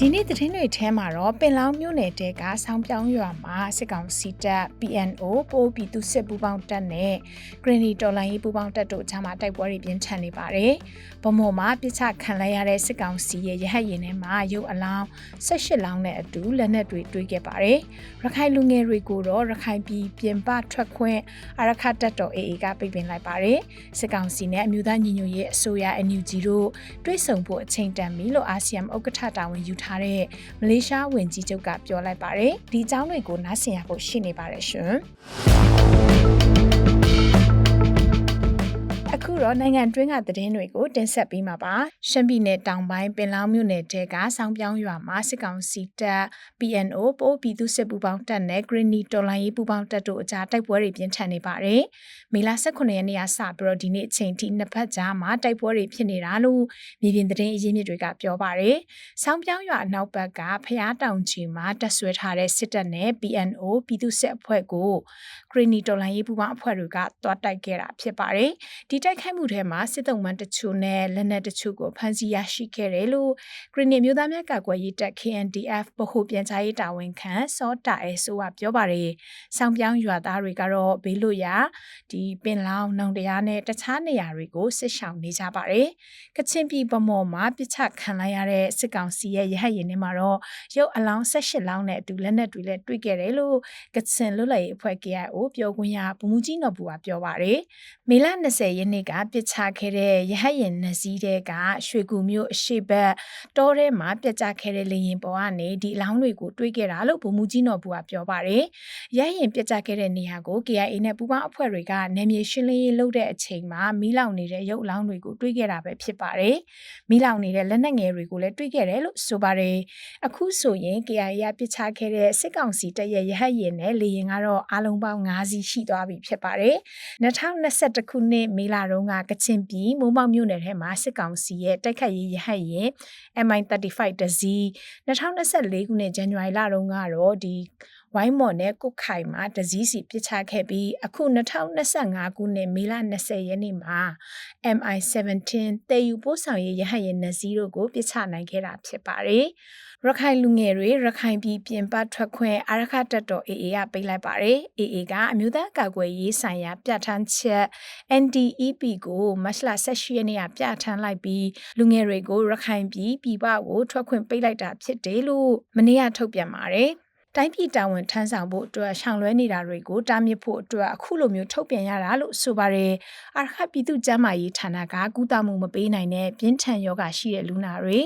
ဒီနေ့သတင်းတွေထဲမှာတော့ပင်လောင်းမြို့နယ်တဲကဆောင်းပြောင်းရွာမှာစစ်ကောင်စီတပ် PNO ပိုးပြည်သူစစ်ပူးပေါင်းတပ်နဲ့ Green တော်လိုင်းရေးပူးပေါင်းတပ်တို့ကြားမှာတိုက်ပွဲတွေပြင်းထန်နေပါတယ်။ဗမော်မှာပြစ်ချခံလိုက်ရတဲ့စစ်ကောင်စီရဲ့ရဟတ်ရင်ထဲမှာရုပ်အလောင်း18လောင်းနဲ့အတူလက်နက်တွေတွေ့ခဲ့ပါတယ်။ရခိုင်လူငယ်တွေကိုတော့ရခိုင်ပြည်ပြင်ပထွက်ခွင့်အရခတပ်တော် AA ကပြပင်လိုက်ပါတယ်။စစ်ကောင်စီနဲ့အမျိုးသားညီညွတ်ရေးအစိုးရ NUG တို့တွဲဆုံဖို့အချိန်တန်ပြီလို့ ASEAN ဥက္ကဋ္ဌတာဝန်ယူထားတဲ့မလေးရှားဝန်ကြီးချုပ်ကပြောလိုက်ပါတယ်ဒီအကြောင်းတွေကိုနားဆင်ရဖို့ရှိနေပါတယ်ရှင် အခုတော့နိုင်ငံတွင်းကသတင်းတွေကိုတင်ဆက်ပေးမှာပါရှမ်းပြည်နယ်တောင်ပိုင်းပင်လောင်းမြို့နယ်တဲကဆောင်းပြောင်းရွာမှာစစ်ကောင်စီတပ် PNO ပိုးပြည်သူစစ်ပူးပေါင်းတပ်နဲ့ Greeny တော်လိုင်းရေးပူးပေါင်းတပ်တို့အကြားတိုက်ပွဲတွေပြင်းထန်နေပါတယ်မေလ18ရက်နေ့ကစပြီးတော့ဒီနေ့အချိန်ထိနှစ်ဖက်ကြားမှာတိုက်ပွဲတွေဖြစ်နေတာလို့မြေပြင်သတင်းအရင်းမြစ်တွေကပြောပါတယ်ဆောင်းပြောင်းရွာအနောက်ဘက်ကဖျားတောင်ချီမှာတပ်ဆွဲထားတဲ့စစ်တပ်နဲ့ PNO ပြည်သူစစ်အဖွဲ့ကို Greeny တော်လိုင်းရေးပူးပေါင်းအဖွဲ့တွေကတွားတိုက်ခဲ့တာဖြစ်ပါတယ်ဒီတိုက်ခိုက်မှုထဲမှာစစ်တုံးမန်တချို့နဲ့လက်နက်တချို့ကိုဖမ်းဆီးရရှိခဲ့တယ်လို့ Green မျိုးသားများကာကွယ်ရေးတပ် KNDF ဗဟိုပြန်ကြားရေးတာဝန်ခံစောတာအဲဆိုကပြောပါတယ်။ဆောင်းပြောင်းရွာသားတွေကတော့ဘေးလို့ရဒီပင်လောင်းနှောင်တရားနဲ့တခြားနေရာတွေကိုစစ်ရှောင်နေကြပါတယ်။ကချင်ပြည်ပမော်မှာပြစ်ချခံလိုက်ရတဲ့စစ်ကောင်စီရဲ့ရဟတ်ရင်ထဲမှာတော့ရုပ်အလောင်း18လောင်းနဲ့အတူလက်နက်တွေလည်းတွေ့ခဲ့တယ်လို့ကချင်လွတ်လပ်ရေးအဖွဲ့ KIO ပြောခွင့်ရဗမှုကြီးနော်ဘူကပြောပါတယ်။မေလ20ရက်နေ့ကပစ်ချခဲ့တဲ့ရဟတ်ရင်နစည်းတဲ့ကရွှေကူမြို့အရှိဘက်တောထဲမှာပြက်ကျခဲ့တဲ့လေရင်ပေါ်ကနေဒီအလောင်းတွေကိုတွေးခဲ့တာလို့ဗိုလ်မှူးကြီးနော်ဘူကပြောပါတယ်။ရဟတ်ရင်ပြက်ကျခဲ့တဲ့နေရာကို KIA နဲ့ပူးပေါင်းအဖွဲ့တွေကနေမြေရှင်းလင်းရေးလုပ်တဲ့အချိန်မှာမီးလောင်နေတဲ့ရုပ်အလောင်းတွေကိုတွေးခဲ့တာပဲဖြစ်ပါတယ်။မီးလောင်နေတဲ့လက်နက်ငယ်တွေကိုလည်းတွေးခဲ့တယ်လို့ဆိုပါတယ်။အခုဆိုရင် KIA ကပြစ်ချခဲ့တဲ့စစ်ကောင်စီတပ်ရဲ့ရဟတ်ရင်နဲ့လေရင်ကတော့အလုံးပေါင်း9စီးရှိသွားပြီဖြစ်ပါတယ်။2021ခုနှစ်မေလတုန်းကကချင်ပြည်မိုးမောက်မြို့နယ်ထဲမှာစစ်ကောင်စီရဲ့တိုက်ခတ်ရေးရဟတ်ရင် MI35 တစီး2024ခုနှစ်ဇန်နဝါရီလတုန်းကတော့ဒီ ဝိုင်းမော်နဲ့ကုတ်ခိုင်မှာတစည်းစီပစ်ချခဲ့ပြီးအခု2025ခုနှစ်မေလ20ရက်နေ့မှာ MI17 တေယူပို့ဆောင်ရေးရဟတ်ယာဉ်နှစ်စီးတို့ကိုပစ်ချနိုင်ခဲ့တာဖြစ်ပါတယ်။ရခိုင်လူငယ်တွေရခိုင်ပြည်ပြင်ပထွက်ခွင့်အာရခတပ်တော် AA ကပိတ်လိုက်ပါတယ်။ AA ကအမျိုးသားကာကွယ်ရေးဆိုင်ရာပြဋ္ဌာန်းချက် NDEP ကိုမတ်လ18ရက်နေ့ကပြဋ္ဌာန်းလိုက်ပြီးလူငယ်တွေကိုရခိုင်ပြည်ပြည်ပကိုထွက်ခွင့်ပိတ်လိုက်တာဖြစ်တယ်လို့မနေ့ကထုတ်ပြန်ပါတယ်။ တိုင်းပြည်တာဝန်ထမ်းဆောင်ဖို့အတွက်ရှောင်လွှဲနေတာတွေကိုတားမြစ်ဖို့အတွက်အခုလိုမျိုးထုတ်ပြန်ရတာလို့ဆိုပါတယ်။အာရခပြည်သူ့ကျန်းမာရေးဌာနကကုသမှုမပေးနိုင်တဲ့ပြင်းထန်ယောဂရှိတဲ့လူနာတွေ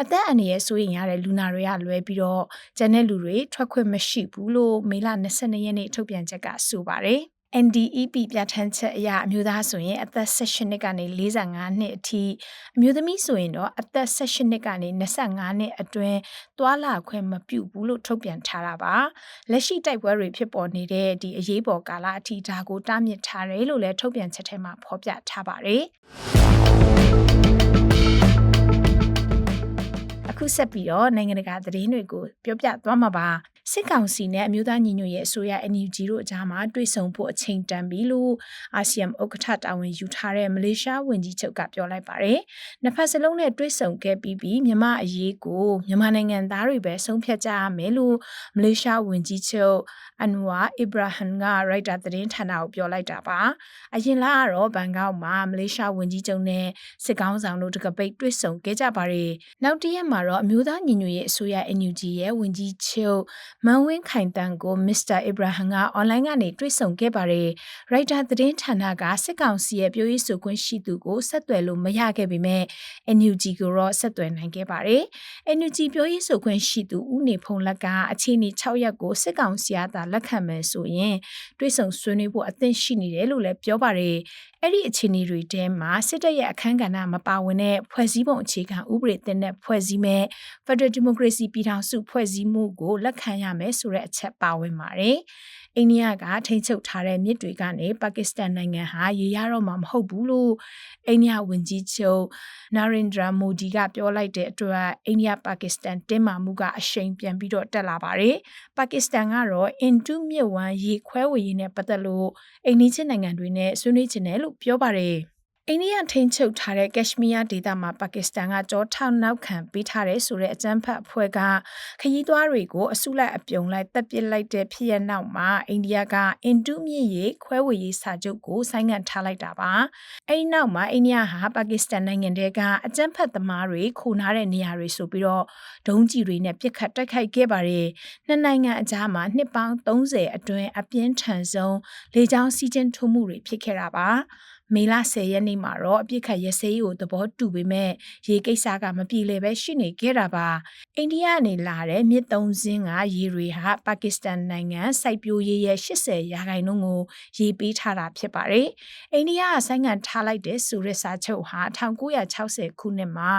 အသက်အန္တရာယ်ဆိုရင်ရတဲ့လူနာတွေကလွဲပြီးတော့ကျန်တဲ့လူတွေထွက်ခွင့်မရှိဘူးလို့မေလ22ရက်နေ့ထုတ်ပြန်ချက်ကဆိုပါတယ်။ NDEP ပြဋ္ဌာန်းချက်အရအမျိုးသားဆိုရင်အသက်18နှစ်ကနေ45နှစ်အထိအမျိုးသမီးဆိုရင်တော့အသက်18နှစ်ကနေ25နှစ်အတွင်းသွာလာခွင့်မပြုဘူးလို့ထုတ်ပြန်ထားတာပါလက်ရှိတိုက်ပွဲတွေဖြစ်ပေါ်နေတဲ့ဒီအရေးပေါ်ကာလအထိဒါကိုတားမြစ်ထားတယ်လို့လည်းထုတ်ပြန်ချက်ထဲမှာဖော်ပြထားပါတယ် ဆက်ပြီးတော့နိုင်ငံတကာသတင်းတွေကိုပြောပြသွားမှာပါစစ်ကောင်စီနဲ့အမျိုးသားညီညွတ်ရေးအစိုးရ NUG တို့အကြားမှာတွေ့ဆုံဖို့အချိန်တန်ပြီလို့အာဆီယံဥက္ကဋ္ဌတာဝန်ယူထားတဲ့မလေးရှားဝန်ကြီးချုပ်ကပြောလိုက်ပါတယ်။နှစ်ဖက်စလုံးနဲ့တွေ့ဆုံခဲ့ပြီးပြီးမြန်မာအရေးကိုမြန်မာနိုင်ငံသားတွေပဲဆုံးဖြတ်ကြရမယ်လို့မလေးရှားဝန်ကြီးချုပ်အန်ဝါအီဘရာဟမ်ကရိုက်တာသတင်းဌာနကိုပြောလိုက်တာပါ။အရင်လကတော့ဘန်ကောက်မှာမလေးရှားဝန်ကြီးချုပ်နဲ့စစ်ကောင်းဆောင်တို့တကပိတ်တွေ့ဆုံခဲ့ကြပါတယ်။နောက်တရက်မှာတော့အမျိုးသားညီညွတ်ရေးအစိုးရ NUG ရဲ့ဝန်ကြီးချုပ်မန်ဝင်းခိုင်တန်ကိုမစ္စတာအီဘရာဟမ်ကအွန်လိုင်းကနေတွေ့ဆုံခဲ့ပါတယ်။ရိုက်တာသတင်းဌာနကစစ်ကောင်စီရဲ့ပြောရေးဆိုခွင့်ရှိသူကိုဆက်သွယ်လို့မရခဲ့ပေမဲ့ NUG ကိုတော့ဆက်သွယ်နိုင်ခဲ့ပါတယ်။ NUG ပြောရေးဆိုခွင့်ရှိသူဦးနေဖုံလက်ကအခြေအနေ6ရက်ကိုစစ်ကောင်စီကသာလက်ခံမယ်ဆိုရင်တွေ့ဆုံဆွေးနွေးဖို့အသင့်ရှိနေတယ်လို့လည်းပြောပါတယ်။ အဲ့ဒီအခြေအနေတွေထဲမှာစစ်တပ်ရဲ့အခမ်းကဏ္ဍမပါဝင်တဲ့ဖွဲ့စည်းပုံအခြေခံဥပဒေတင်တဲ့ဖွဲ့စည်းမဲ့ Federal Democracy ပြည်ထောင်စုဖွဲ့စည်းမှုကိုလက်ခံရမယ်ဆိုတဲ့အချက်ပါဝင်ပါတယ်။အိန္ဒိယကထိန်းချုပ်ထားတဲ့မြစ်တွေကနေပါကစ္စတန်နိုင်ငံဟာရေရတော့မှာမဟုတ်ဘူးလို့အိန္ဒိယဝန်ကြီးချုပ်နာရင်ဒရာမိုဒီကပြောလိုက်တဲ့အတွက်အိန္ဒိယပါကစ္စတန်တင်းမာမှုကအရှိန်ပြန်ပြီးတော့တက်လာပါတယ်။ပါကစ္စတန်ကတော့အင်တူမြစ်ဝမ်းရေခွဲဝေရေးနဲ့ပတ်သက်လို့အိန္ဒိချင်းနိုင်ငံတွေနဲ့ဆွေးနွေးချင်တယ်လို့ပြောပါတယ်။ အိန္ဒိယထိန်းချုပ်ထားတဲ့ကက်ရှ်မီးယားဒေသမှာပါကစ္စတန်ကကြောထောက်နောက်ခံပေးထားတဲ့ဆိုတဲ့အကြမ်းဖက်အဖွဲ့ကခရီးသွားတွေကိုအစုလိုက်အပြုံလိုက်တပ်ပစ်လိုက်တဲ့ဖြစ်ရနောက်မှာအိန္ဒိယကအင်တူမြစ်ရေခွဲဝေရေးစာချုပ်ကိုဆိုင်းငံ့ထားလိုက်တာပါအဲဒီနောက်မှာအိန္ဒိယဟာပါကစ္စတန်နိုင်ငံတဲကအကြမ်းဖက်သမားတွေခိုနားတဲ့နေရာတွေဆိုပြီးတော့ဒုံးကျည်တွေနဲ့ပစ်ခတ်တိုက်ခိုက်ခဲ့ပါတယ်နှစ်နိုင်ငံအကြားမှာနှစ်ပေါင်း30အတွင်းအပြင်းထန်ဆုံးလေကြောင်းစီးကျင်းထိုးမှုတွေဖြစ်ခဲ့တာပါ မေလ10ရက်နေ့မှာတော့အပြစ်ခတ်ရစဲရေးကိုသဘောတူပေမဲ့ရေကိစ္စကမပြေလည်ပဲရှိနေခဲ့တာပါအိန္ဒိယအနေလာတဲ့မြစ်သုံးစင်းကရေတွေဟာပါကစ္စတန်နိုင်ငံစိုက်ပျိုးရေးရဲ့80ရာခိုင်နှုန်းကိုရေပေးထားတာဖြစ်ပါတယ်အိန္ဒိယကဆိုင်းငံ့ထားလိုက်တဲ့ဆိုရက်စာချုပ်ဟာ1960ခုနှစ်မှာ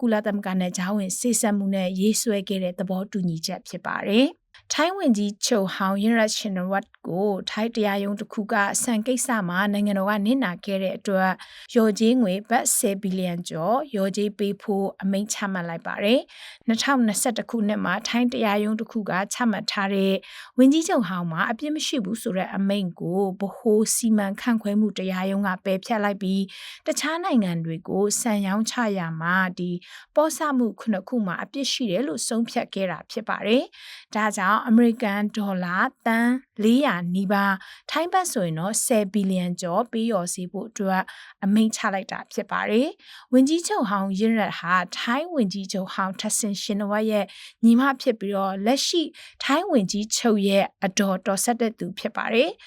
ကုလသမဂ္ဂနဲ့ဂျာဝင်စေစပ်မှုနဲ့ရေးဆွဲခဲ့တဲ့သဘောတူညီချက်ဖြစ်ပါတယ် ထိုင်းဝန်ကြီးချုပ်ဟောင်းရင်ရရှင်နဝတ်ကိုထိုင်းတရားရုံးတစ်ခုကဆန်ကိစ္စမှာနိုင်ငံတော်ကနစ်နာခဲ့တဲ့အတွက်ရော်ကြီးငွေဘတ်10ဘီလီယံကျော်ရော်ကြီးပေးဖို့အမိန့်ချမှတ်လိုက်ပါတယ်။2021ခုနှစ်မှာထိုင်းတရားရုံးတစ်ခုကချမှတ်ထားတဲ့ဝန်ကြီးချုပ်ဟောင်းမှာအပြစ်မရှိဘူးဆိုတဲ့အမိန့်ကိုဗဟိုစီမံခန့်ခွဲမှုတရားရုံးကပယ်ဖျက်လိုက်ပြီးတခြားနိုင်ငံတွေကိုဆန်ရောင်းချရမှာဒီပေါ်ဆမှုခုနှစ်ခုမှာအပြစ်ရှိတယ်လို့ဆုံးဖြတ်ခဲ့တာဖြစ်ပါတယ်။ဒါကြောင့်အမေရိကန်ဒေါ်လာတန်400နီးပါးထိုင်းဘတ်ဆိုရင်တော့10ဘီလီယံကျော်ပေးရော်စီဖို့အတွက်အမိန့်ချလိုက်တာဖြစ်ပါတယ်။ဝင်ကြီးချုပ်ဟောင်းရင်းရတ်ဟာထိုင်းဝင်ကြီးချုပ်ဟောင်းထဆင်ရှင်နဝတ်ရဲ့ညီမဖြစ်ပြီးတော့လက်ရှိထိုင်းဝင်ကြီးချုပ်ရဲ့အတော်တော်ဆက်တဲ့သူဖြစ်ပါတယ်။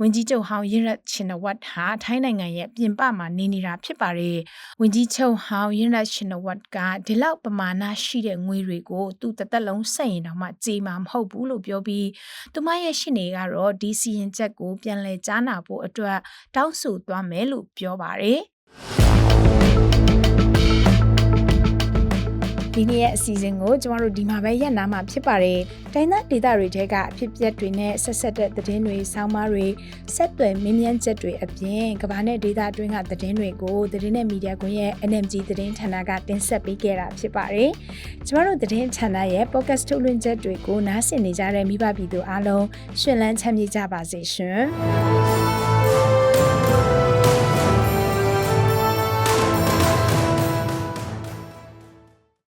ဝင်ကြီးချုပ်ဟောင်းရင်ရတ်ရှင်နဝတ်ဟာထိုင်းနိုင်ငံရဲ့ပြင်ပမှာနေနေတာဖြစ်ပါတယ်။ဝင်ကြီးချုပ်ဟောင်းရင်ရတ်ရှင်နဝတ်ကဒီလောက်ပမာဏရှိတဲ့ငွေတွေကိုသူ့တသက်လုံးဆက်ရင်တော့မှကြေမှာမဟုတ်ဘူးလို့ပြောပြီးသူမရဲ့ရှင်နေကတော့ဒီစီရင်ချက်ကိုပြန်လည်ကြားနာဖို့အတွက်တောင်းဆိုသွားမယ်လို့ပြောပါတယ်။ ဒီနေ့ရဲ့အစီအစဉ်ကိုကျမတို့ဒီမှာပဲရပ်နာမှာဖြစ်ပါတယ်။တိုင်းသားဒေသတွေထဲကအဖြစ်အပျက်တွေနဲ့ဆက်ဆက်တဲ့သတင်းတွေ၊ဆောင်းပါးတွေ၊ဆက်သွယ်မင်းမြန်းချက်တွေအပြင်ကမ္ဘာနဲ့ဒေသအတွင်းကသတင်းတွေကိုသတင်းနဲ့မီဒီယာကွန်ရဲ့ NMG သတင်းဌာနကတင်ဆက်ပေးခဲ့တာဖြစ်ပါတယ်။ကျမတို့သတင်းဌာနရဲ့ podcast ထုတ်လွှင့်ချက်တွေကိုနားဆင်နေကြတဲ့မိဘပြည်သူအားလုံးရှင်လန်းချမ်းမြေ့ကြပါစေရှင်။